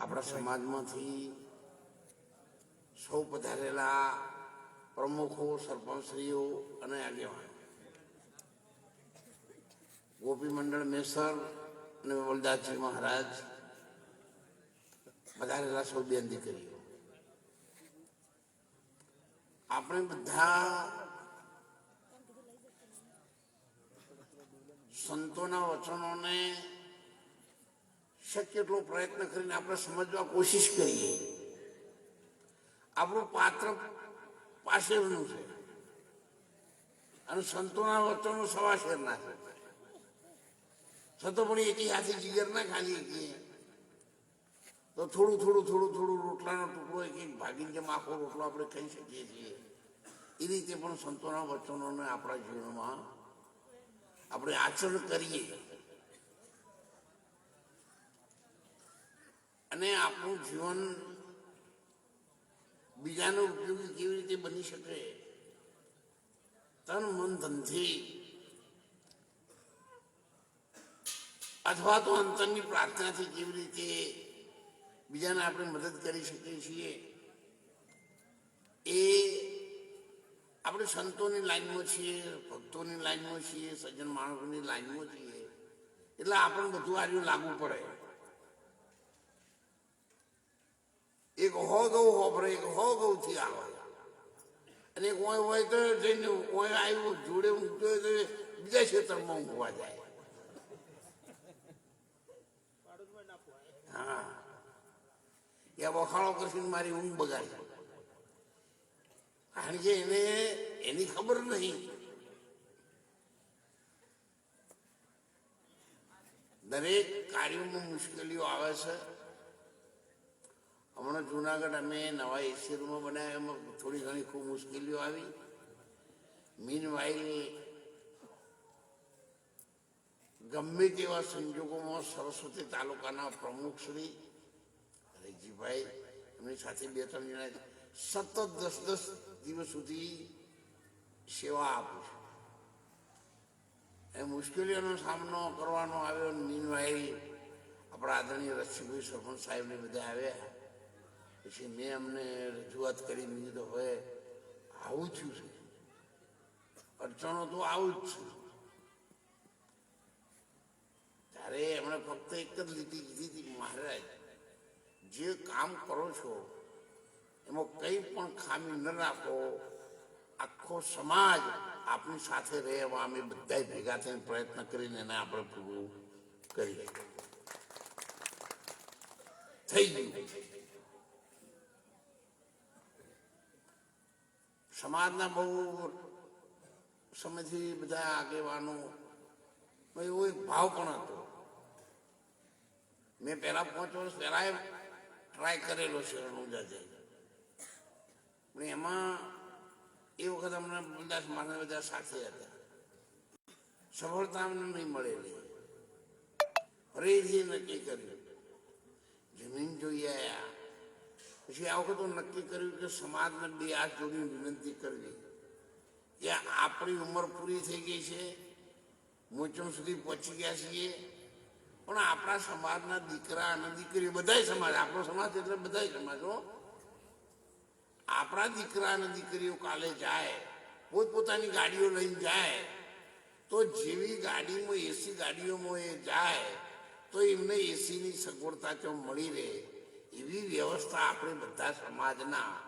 આપણા સમાજમાંથી સૌ પધારેલા પ્રમુખો, સરપંચશ્રીઓ અને આગેવાન. ગોપી મંડળ મેસર અને વલદાસજી મહારાજ પધારેલા સૌ બેન દીકરીઓ. આપણે બધા સંતોના વચનોને શક્ય એટલો પ્રયત્ન કરીને આપણે સમજવા કોશિશ કરીએ. આપણું પાત્ર પાસેનું છે. અને સંતોના વચનો સવા શેરના છે? છતાં પણ એકી હાથે જીગર ના ખાલી શકીએ. તો થોડું થોડું થોડું થોડું રોટલાનો ટુકડો એક એક ભાગીને જેમ આખો રોટલો આપણે ખાઈ શકીએ છીએ. એ રીતે પણ સંતોના વચનોને આપણા જીવનમાં આપણે આચરણ કરીએ. અને આપણું જીવન બીજાનો ઉપયોગી કેવી રીતે બની શકે? તન મન ધનથી અથવા તો અંતરની પ્રાર્થનાથી કેવી રીતે બીજાને આપણે મદદ કરી શકીએ છીએ? એ આપણે સંતોની લાઈનમાં છીએ, ભક્તોની લાઈનમાં છીએ, સજ્જન માણસોની લાઈનમાં છીએ. એટલે આપણને બધું આર્યું લાગુ પડે. એક હો ગૌ હોભરે, એક હો ગૌ થી આવે અને એક હોય તો જઈને હોય આવ્યું, જોડે ઊંઘતો હોય તો બીજા ક્ષેત્રમાં ઊંઘવા જાય. હા. એ વખાણો કરીને મારી ઊંઘ બગાડી. કારણ કે એને, એની ખબર નહીં. દરેક કાર્યોમાં મુશ્કેલીઓ આવે છે. હમણાં જુનાગઢ અમે નવા એસી રૂમો બનાવ્યા. એમાં થોડી ઘણી ખૂબ મુશ્કેલીઓ આવી. મીન વાઇલ ગમે તેવા સંજોગોમાં સરસ્વતી તાલુકાના પ્રમુખ શ્રી રેજીભાઈ, એમની સાથે બે ત્રણ જણા સતત દસ દસ દિવસ સુધી સેવા આપું છું. એ મુશ્કેલીઓનો સામનો કરવાનો આવ્યો. મીન વાઇલ આપણા આદરણીય રસીભાઈ સરપંચ સાહેબને બધા આવ્યા. પછી મેં અમને રજૂઆત કરી, મેં કીધું, હવે આવું થયું છે. અડચણો તો આવું જ છે. ત્યારે એમણે ફક્ત એક જ લીટી કીધી હતી, મહારાજ, જે કામ કરો છો, એમાં કંઈ પણ ખામી ન રાખો. આખો સમાજ આપની સાથે રહે, એવા અમે બધા ભેગા થઈને પ્રયત્ન કરીને એને આપણે પૂરું કરી થઈ ગયું. સમાજના બહુ સમયથી બધા આગેવાનો એવો એક ભાવ પણ હતો. મેં પહેલા પાંચ વર્ષ પહેલા ટ્રાય કરેલો છે રણુજા જઈ પણ એમાં એ વખત અમને બધા માણસ બધા સાથે હતા. સફળતા અમને નહીં મળેલી. ફરીથી નક્કી કર્યું. જમીન જોઈ આવ્યા પછી આ વખતે નક્કી કર્યું કે સમાજને બે હાથ જોડીને વિનંતી કરવી. કે આપણી ઉંમર પૂરી થઈ ગઈ છે મોચમ સુધી પહોંચી ગયા છીએ? પણ આપણા સમાજના દીકરા અને દીકરી બધાય સમાજ, આપણો સમાજ એટલે બધાય સમાજો આપણા દીકરા અને દીકરીઓ કાલે જાય, પોતપોતાની ગાડીઓ લઈને જાય, તો જેવી ગાડીમાં, એસી ગાડીઓમાં એ જાય, તો એમને એસીની સગવડતા ત્યાં મળી રહે. એવી વ્યવસ્થા આપણે બધા સમાજના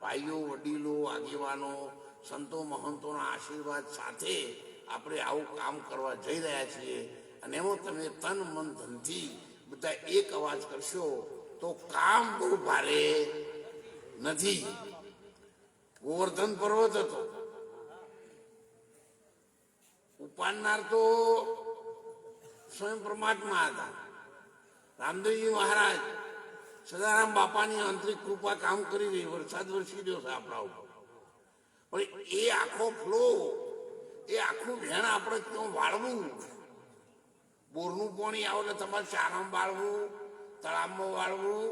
ભાઈઓ, વડીલો, આગેવાનો, સંતો, મહંતોના આશીર્વાદ સાથે આપણે આવું કામ કરવા જઈ રહ્યા છીએ. અને એમાં તમે તન, મન, ધનથી બધા એક અવાજ કરશો તો કામ બહુ ભારે નથી. ગોવર્ધન પર્વત હતો. ઉપાડનાર તો સ્વયં પરમાત્મા હતા. રામદેવજી મહારાજ સદારામ બાપાની આંતરિક કૃપા કામ કરી રહી, વરસાદ વરસી રહ્યો છે આપણા ઉપર. પણ એ આખો ફ્લો એ આખું ભેણ આપણે ક્યાં વાળવું. બોરનું પાણી આવે એટલે તમારે ચારામાં વાળવું, તળાવમાં વાળવું.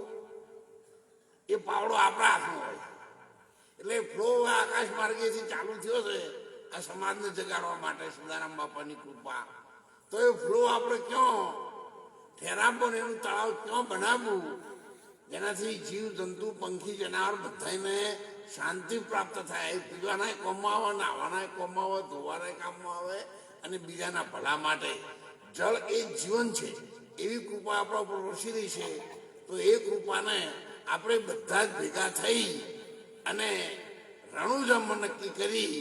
એ પાવડો આપણા હાથમાં હોય. એટલે ફ્લો આકાશ માર્ગેથી ચાલુ થયો છે, આ સમાજને જગાડવા માટે સદારામ બાપાની કૃપા. તો એ ફ્લો આપણે ક્યાં ઠેરાવવું એનું તળાવ ક્યાં બનાવવું? જેનાથી જીવ, જંતુ, પંખી જનાવર બધાને શાંતિ પ્રાપ્ત થાય. પીવાના કોમમાં આવે નાવાના કોમમાં આવે, ધોવાના કામમાં આવે, અને બીજાના ભલા માટે. જળ એ જીવન છે. એવી કૃપા આપણા ઉપર વરસી રહી છે. તો એ કૃપાને આપણે બધા જ ભેગા થઈ અને રણુજમ નક્કી કરી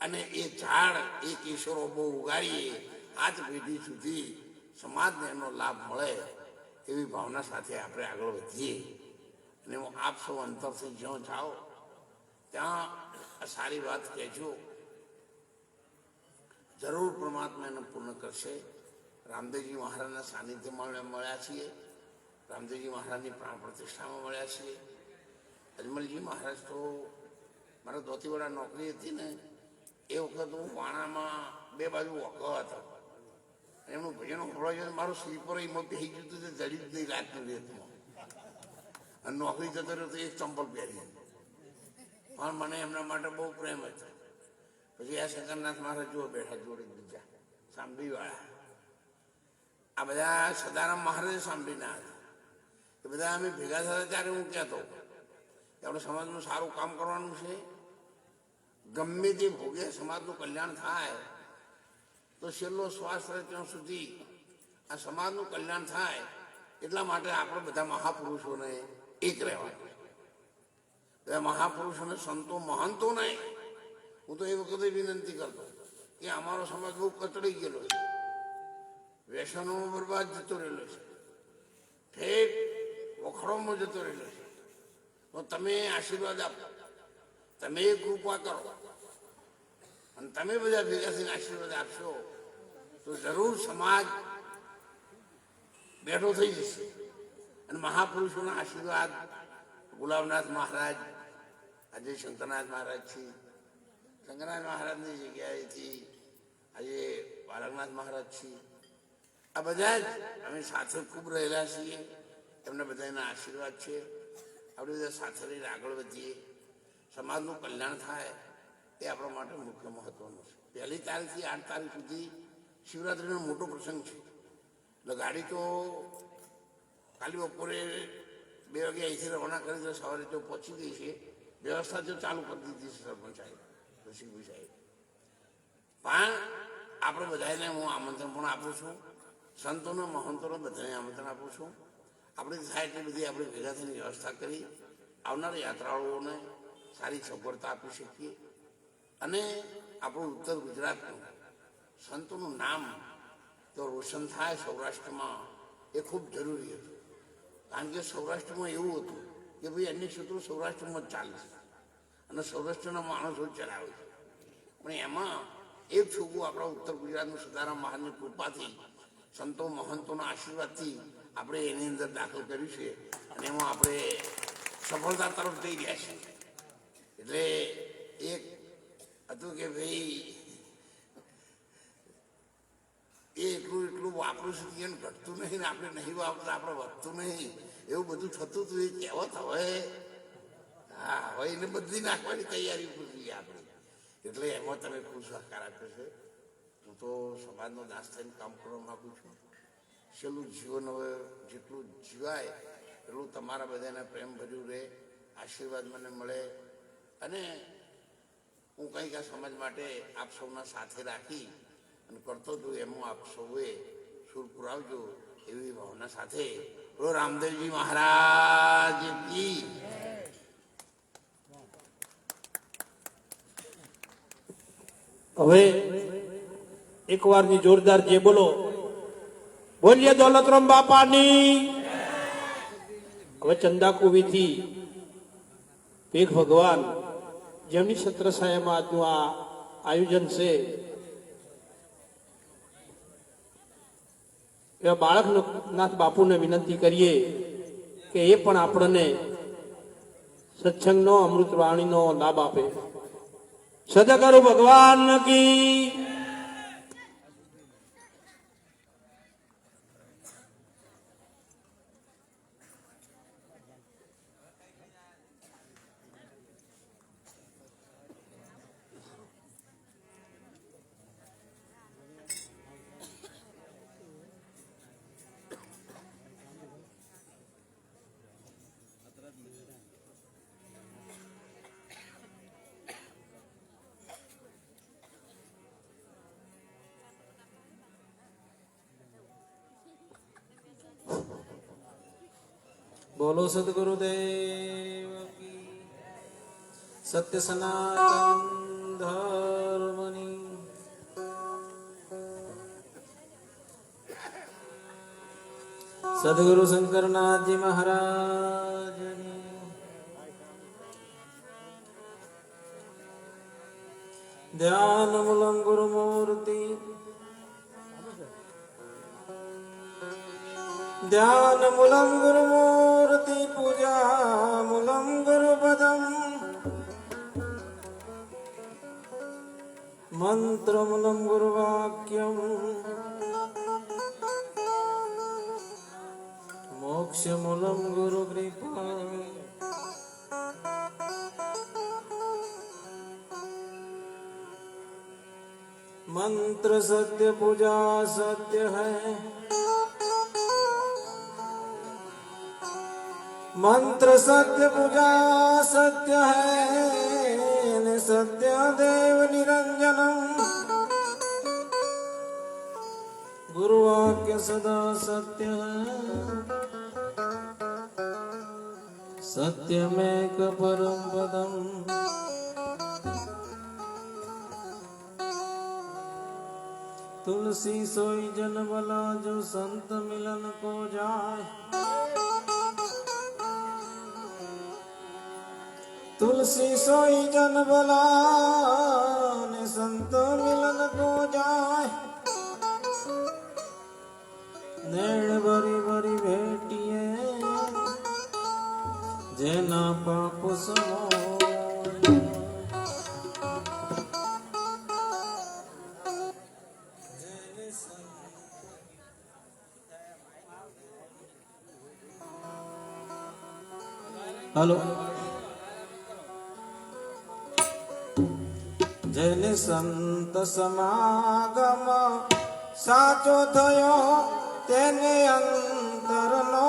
અને એ ઝાડ એ કિશોરો બહુ ઉગાડીએ આજ પેઢી સુધી સમાજને એનો લાભ મળે. એવી ભાવના સાથે આપણે આગળ વધીએ. અને હું આપ સૌ અંતરથી જ્યાં જાઓ, ત્યાં સારી વાત કહેજો. જરૂર પરમાત્મા એને પૂર્ણ કરશે. રામદેવજી મહારાજના સાનિધ્યમાં મળ્યા છીએ. રામદેવજી મહારાજની પ્રાણ પ્રતિષ્ઠામાં મળ્યા છીએ. અજમલજી મહારાજ તો મારા દોતીવાળા નોકરી હતી ને, એ વખત હું વાણામાં બે બાજુ વખો હતો. એમનું ભજન હોળો છે, મારું સ્લીપર એમાં બેસી ગયું હતું જડી જ નહીં લાગતું રેતમાં. અને નોકરી જતો રહ્યો તો એક ચંપલ પહેરી પણ મને એમના માટે બહુ પ્રેમ હતો. પછી આ શંકરનાથ મહારાજ જુઓ બેઠા જોડે બીજા, સાંભળીવાળા. આ બધા સદારામ મહારાજ સાંભળીના હતા. એ બધા અમે ભેગા થતા ત્યારે હું કહેતો, કે આપણે સમાજનું સારું કામ કરવાનું છે. ગમે તે ભોગે સમાજનું કલ્યાણ થાય તો છેલ્લો શ્વાસ રહે ત્યાં સુધી આ સમાજનું કલ્યાણ થાય એટલા માટે આપણે બધા મહાપુરુષોને એક રહેવા બધા મહાપુરુષોને સંતો મહંતો નહીં. હું તો એ વખતે વિનંતી કરતો કે અમારો સમાજ બહુ કચડી ગયેલો છે. વ્યસનોમાં બરબાદ જતો રહેલો છે. ઠેક વખડોમાં જતો રહેલો છે. તો તમે આશીર્વાદ આપો. તમે કૃપા કરો. અને તમે બધા ભેગા આશીર્વાદ આપશો. તો જરૂર સમાજ બેઠો થઈ જશે. અને મહાપુરુષોના આશીર્વાદ ગુલાબનાથ મહારાજ, આજે શંકરનાથ મહારાજ છે, શંકરનાથ મહારાજની જગ્યાએથી આજે બાલકનાથ મહારાજ છે. આ બધા જ અમે સાથે ખૂબ રહેલા છીએ. એમને બધાના આશીર્વાદ છે. આપણે બધા સાથે રહીને આગળ વધીએ. સમાજનું કલ્યાણ થાય એ આપણા માટે મુખ્ય મહત્વનું છે. પહેલી તારીખથી આઠ તારીખ સુધી શિવરાત્રિનો મોટો પ્રસંગ છે. એટલે ગાડી તો કાલે બપોરે બે વાગે અહીંથી રવાના કરી તો સવારે તો પહોંચી ગઈ છે. વ્યવસ્થા જો ચાલુ કરી દીધી છે સરપંચ સાહેબ રસિકભાઈ સાહેબ. પણ આપણે બધાને હું આમંત્રણ પણ આપું છું. સંતોને મહંતોને બધાને આમંત્રણ આપું છું. આપણી થાય એટલી બધી આપણે ભેગા થઈને વ્યવસ્થા કરી. આવનારા યાત્રાળુઓને સારી સગવડતા આપી શકીએ. અને આપણું ઉત્તર ગુજરાતનું સંતોનું નામ તો રોશન થાય સૌરાષ્ટ્રમાં, એ ખૂબ જરૂરી હતું. કારણ કે સૌરાષ્ટ્રમાં એવું હતું કે ભાઈ અન્ય ક્ષેત્રો સૌરાષ્ટ્રમાં જ ચાલે છે. અને સૌરાષ્ટ્રના માણસો ચલાવે છે. પણ એમાં એક છોકરું આપણા ઉત્તર ગુજરાતનું સદારામ મહારાજની કૃપાથી, સંતો મહંતોના આશીર્વાદથી આપણે એની અંદર દાખલ કર્યું છે અને એમાં આપણે સફળતા તરફ જઈ રહ્યા છીએ. એટલે એક હતું કે ભાઈ એ એટલું એટલું વાપરું છું એને ઘટતું નહીં ને આપણે નહીં વાપરતા, આપણે વધતું નહીં. એવું બધું થતું હતું, એ કહેવત હવે. હા, હવે એને બદલી નાખવાની તૈયારી થઈ આપણે. એટલે એમાં તમે ખૂબ સહકાર આપ્યો છે. હું તો સમાજનો દાસ થઈને કામ કરવા માગું છું. છેલ્લું જીવન હવે જેટલું જીવાય, એટલું તમારા બધાને પ્રેમ ભર્યું રહે, આશીર્વાદ મને મળે. અને હું કંઈક આ સમાજ માટે આપ સૌના સાથે રાખી અને કરતો છું એમાં આપ સૌએ સુર પુરાવજો એવી ભાવના સાથે બોલો રામદેવજી મહારાજ કી હવે એકવારની જોરદાર જે બોલો બોલીએ દોલતરામ બાપાની. હવે ચંદાકુવીથી પેઘ ભગવાન, જેમની સત્ર સાયામાં આજનું આ આયોજન છે એવા બાળકનાથ બાપુને વિનંતી કરીએ કે એ પણ આપણને સત્સંગનો, અમૃત વાણીનો લાભ આપે. સદગરુ ભગવાન કી બોલો સદગુરુદેવ સત્ય સનાતન ધર્મની. સદગુરુ શંકરનાથજી મહારાજ ધ્યાન મૂલમ ગુરુમૂર્તિ ध्यानमूलं गुरुमूर्तिपूजामूलं गुरुपदम् मन्त्रमूलं गुरुवाक्यम् मोक्षमूलं गुरुकृपा मंत्र सत्य पूजा सत्य है मंत्र सत्य पूजा सत्य है। सत्य देव निरंजनम। गुरुवाक्य सदा सत्य है। सत्यमेक परम पदम। तुलसी सोई जन बला जो संत मिलन को जाए તુલસી સોઈ જન ભલા ને સંત મિલન કો જાય નેણ ભરી ભરી ભેટીએ જેના પાપ સમો હલો જેને સંત સમાગમ સાચો થયો તેને અંતરનો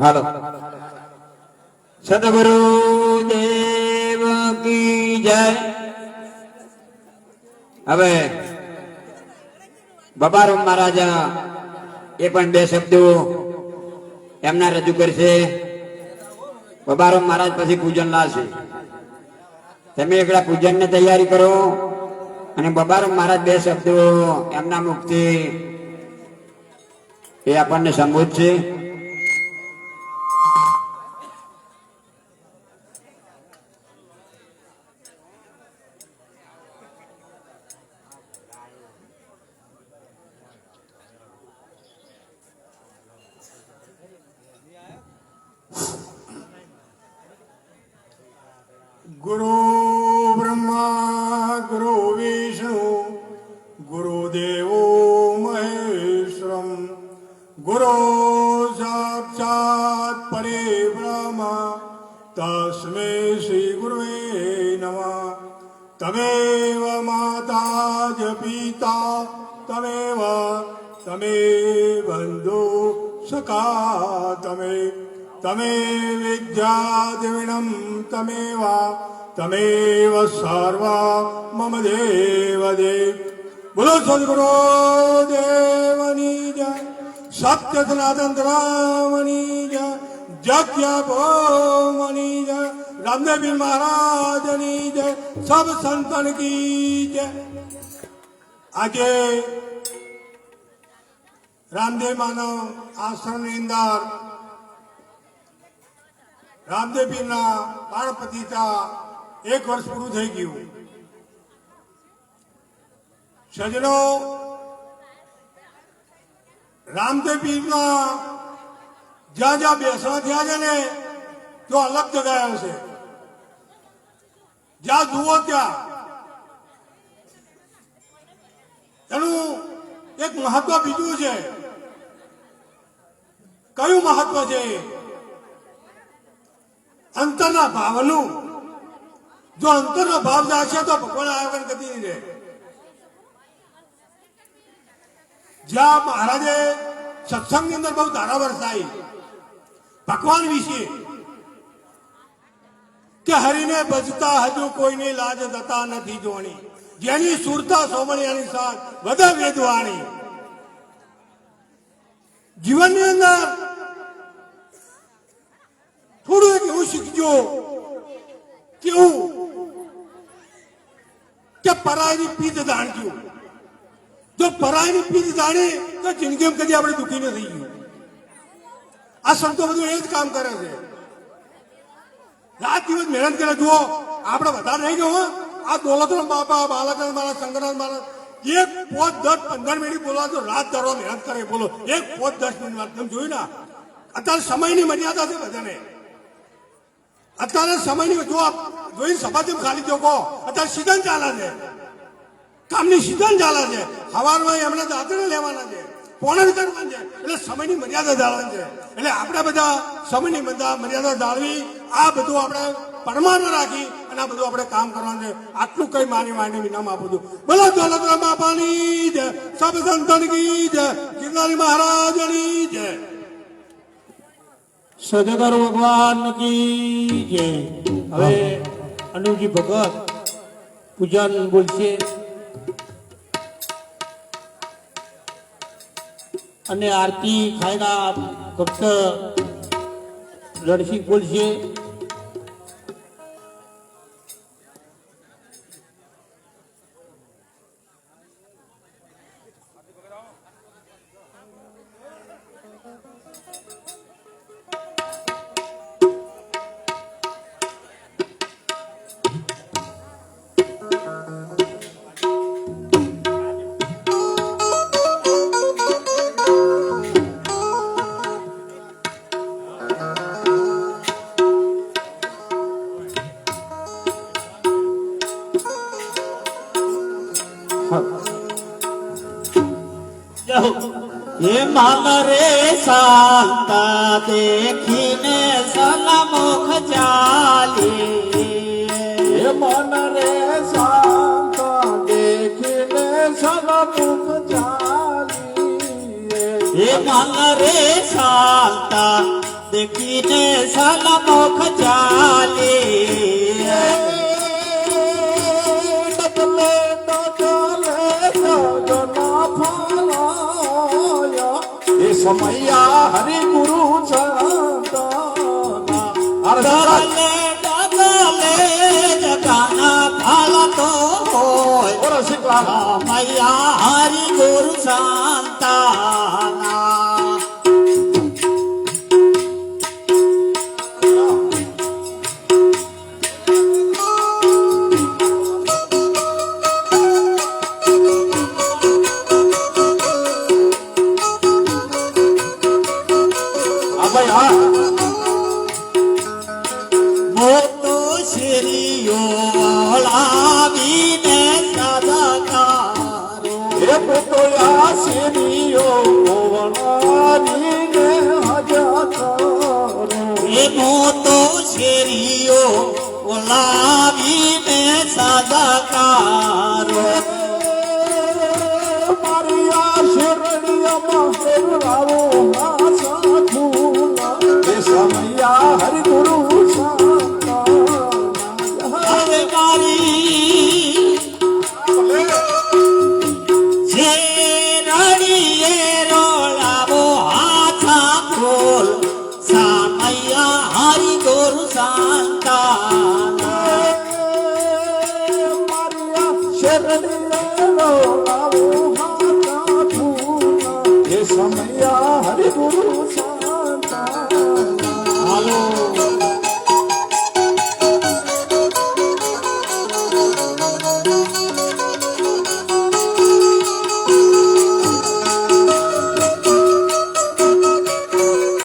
હાલો. સદગુરુ દેવ કી જય. હવે બબારામ મહારાજા એ પણ બે શબ્દો એમના રજૂ કરશે. બબારામ મહારાજ પછી પૂજન લાવશે. તમે એકલા પૂજનની તૈયારી કરો અને બબારામ મહારાજ બે શબ્દો એમના મુખથી એ આપણને સંબોધશે. તમે વિદ્યાદિવિણમ તમેવ તમેવ સર્વ મમ દેવ દેવ બોલો સદગુરુ દેવની જય સત્ય સનાતન રામની જય જગ્ય ભોમની જય રામદેવી મહારાજની જય સબ સંતન કી જય આજે રામદેવ માનવ આશ્રમની અંદર રામદેવ પીરના એક વર્ષ પૂરું થઈ ગયું. સજનો રામદેવ પીરના જ્યાં જ્યાં બેસવા થયા છે ને તો અલગ જગાયા છે. જ્યાં જુઓ ત્યાં. એનું એક મહત્વ બીજું છે. કયું મહત્વ છે? અંતરના ભાવનું. જો અંતરનો ભાવ જાગશે તો ભગવાન આગળ ગતિ રહે જ્યાં મહારાજે સત્સંગની અંદર બહુ ધારા વરસાઈ, ભગવાન વિશે કે હરીને ભજતા હજુ કોઈની લાજ થતા નથી જોણી. જેની સુરતા સોમણિયાની સાથ બધા વેદવાણી. જીવનની અંદર થોડું એક એવું શીખજો કેવું કે પરાયની પીત જાણજો જો પરાયની પીત જાણી તો જિંદગીમાં કદી આપણે દુઃખી ન થઈ ગયું આ સંતો બધું એ જ કામ કરે છે રાત દિવસ મહેનત કરે જુઓ આપણે વધારે નહીં ગયો હો આ દોલતનો બાપા બાલકનાથ મારા, શંકરનાથ મારા, એક પોત દસ પંદર મિનિટ બોલવા તો રાત ધરો મહેનત કરે, બોલો, એક પોત દસ મિનિટ વાત તમે જોયું ના? અત્યારે સમયની મર્યાદા છે બધાને. અત્યારે સમયની જો આપ જોઈને સભા ખાલી કહો. અત્યારે સિઝન ચાલે છે. કામની સિદ્ધાંત ચાલે છે. સવારમાં એમને દાંતને લેવાના છે. પોણા કરવાના છે. એટલે સમયની મર્યાદા જાળવવાની છે. એટલે આપણે બધા સમયની બધા મર્યાદા જાળવી, આ બધું આપણે પરમાન રાખી અને આ બધું આપણે કામ કરવાનું છે. આટલું કઈ માની માની વિનામ આપું છું. બોલો દોલતરામ બાપાની જય. સબ સંતન કી જય. ગિરનારી મહારાજની જય. સદગુરુ ભગવાન કી જય. હવે અનુજી ભગત પૂજન બોલશે. અને આરતી ખાયના ભક્ત રણસિંહ બોલશે. હે માલ રે શાંતા દેખીને સલમુખ ચાલી. એ મન રે શાંત દેખીને સદમુખ ચાલી. એ માલ રે શાંતા દેખીને સલમુખ ચાલી. સમયા હરિ ગુરુ ડગલે ડગલે જગાના ફાલતો હોય. ઓર શીખલા મૈયા હરિ ગુરુ શાંતાના